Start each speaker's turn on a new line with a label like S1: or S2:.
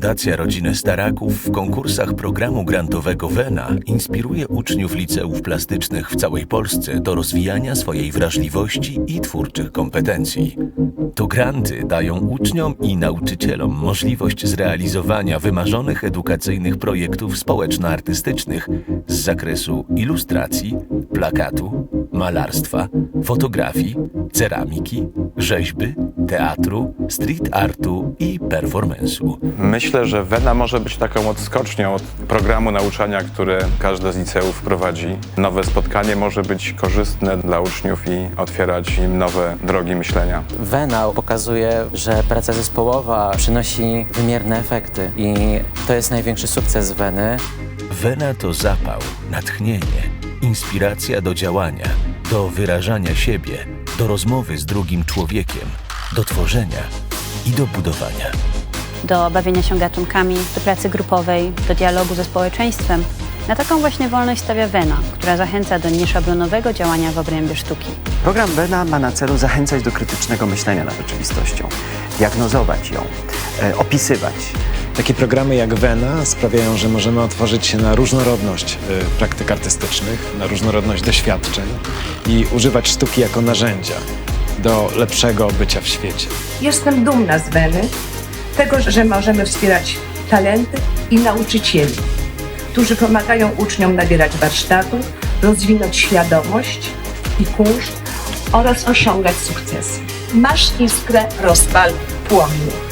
S1: Fundacja Rodziny Staraków w konkursach programu grantowego WENA inspiruje uczniów liceów plastycznych w całej Polsce do rozwijania swojej wrażliwości i twórczych kompetencji. To granty dają uczniom i nauczycielom możliwość zrealizowania wymarzonych edukacyjnych projektów społeczno-artystycznych z zakresu ilustracji, plakatu, malarstwa, fotografii, ceramiki, rzeźby, teatru, street artu i performance'u.
S2: Myślę, że WENA może być taką odskocznią od programu nauczania, które każde z liceów prowadzi. Nowe spotkanie może być korzystne dla uczniów i otwierać im nowe drogi myślenia.
S3: Wena pokazuje, że praca zespołowa przynosi wymierne efekty i to jest największy sukces Weny.
S1: Wena to zapał, natchnienie, inspiracja do działania, do wyrażania siebie, do rozmowy z drugim człowiekiem, do tworzenia i do budowania.
S4: do bawienia się gatunkami, do pracy grupowej, do dialogu ze społeczeństwem. Na taką właśnie wolność stawia Wena, która zachęca do nieszablonowego działania w obrębie sztuki.
S5: Program Wena ma na celu zachęcać do krytycznego myślenia nad rzeczywistością, diagnozować ją, e, opisywać.
S6: Takie programy jak Wena sprawiają, że możemy otworzyć się na różnorodność y, praktyk artystycznych, na różnorodność doświadczeń i używać sztuki jako narzędzia do lepszego bycia w świecie.
S7: Jestem dumna z Weny, tego, że możemy wspierać talenty i nauczycieli, którzy pomagają uczniom nabierać warsztatów, rozwinąć świadomość i kunszt oraz osiągać sukcesy. Masz iskrę, rozpal płomień.